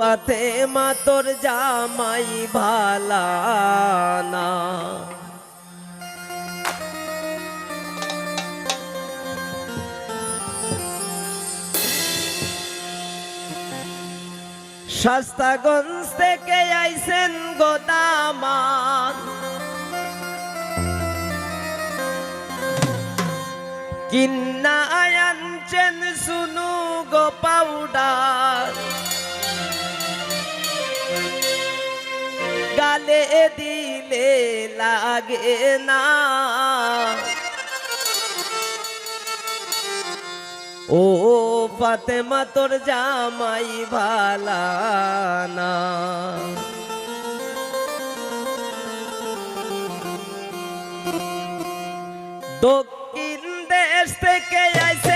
পাতে মা তোর জামাই ভালা না। শাস্তাগঞ্জ থেকে আইসেন গোদামান কিন্না আনছেন শুনু গো পাউডার। গালে দিলে লাগে না। ও ফাতেমা তোর জামাই ভালা না। দক্ষিণ দেশ থেকে আইসেন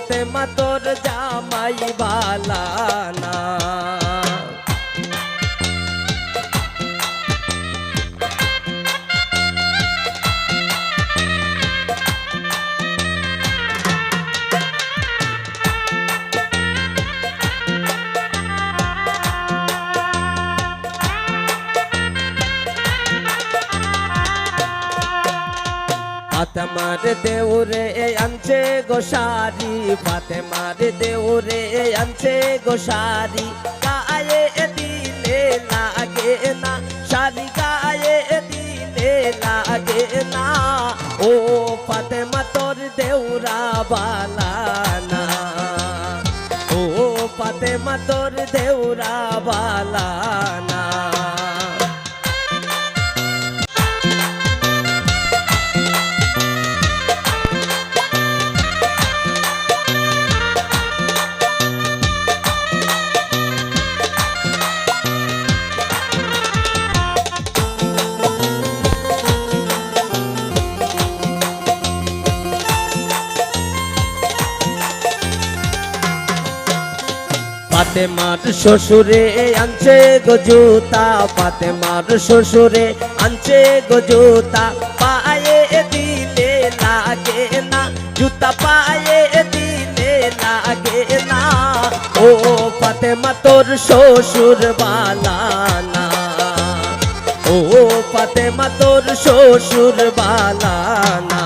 ফাতেমা তোর জামাই বালা না। ফাতেমার দেউরে আনছে গোসারি ফাতেমার দেউরে আনছে গোসারি গায়ে দিলে লাগে না সারি গায়ে দিলে লাগে না। ও ফাতেমা তোর দেউরা বালানা ও ফাতেমা তোর দেউরা বালানা ফাতেমার শ্বশুরে আনছে গো জুতা ফাতেমার শ্বশুরে আনছে গো জুতা। পায়ে দিলে লাগে না, জুতা পায়ে দিলে লাগে না। ও ফাতেমা তোর শ্বশুর বালানা ও ফাতেমা তোর শ্বশুর বালানা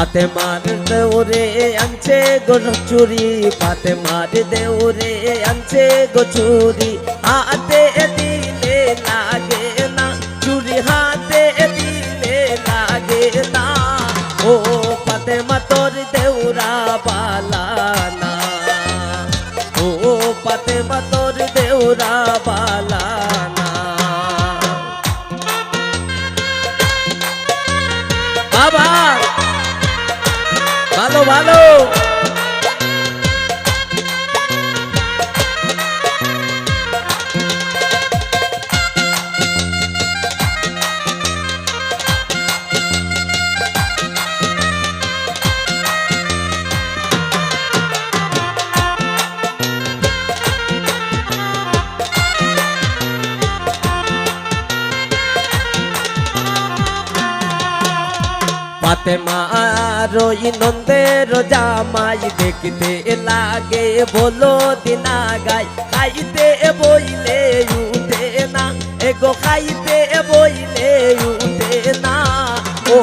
পাতে মার দেউরে আনছে গো চুরি পাতে মার দেউরে আনছে গো চুরি। হাতে দিলে লাগে না, চুরি হাতে দিলে লাগে না। ও পাতে মা তোর দেউরা বালানা ও পাতে মা ভালো পাতে মারই নন্দের জামাই দেখতে লাগে বলো দিনা গাই খাইতে বইলে উঠে না এগো খাইতে বইলে উঠে না ও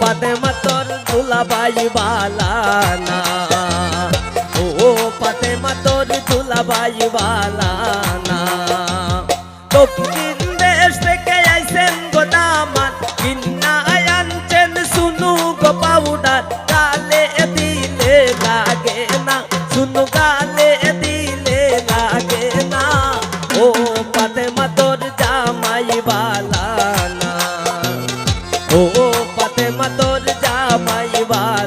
পাতে মাতর দুলাবাই বালানা ও পাতে মাতর দুলাবাই বালানা দক্ষিণ দেশ ও ও পাতে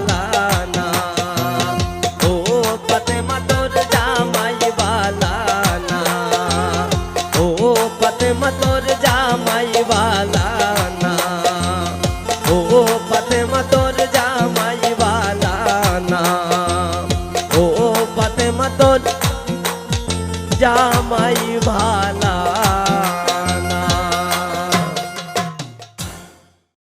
না। ও পাতে মাতর না। ও পাতে মাতর না। ও পাতে মাতর না। ও পাতে জামাই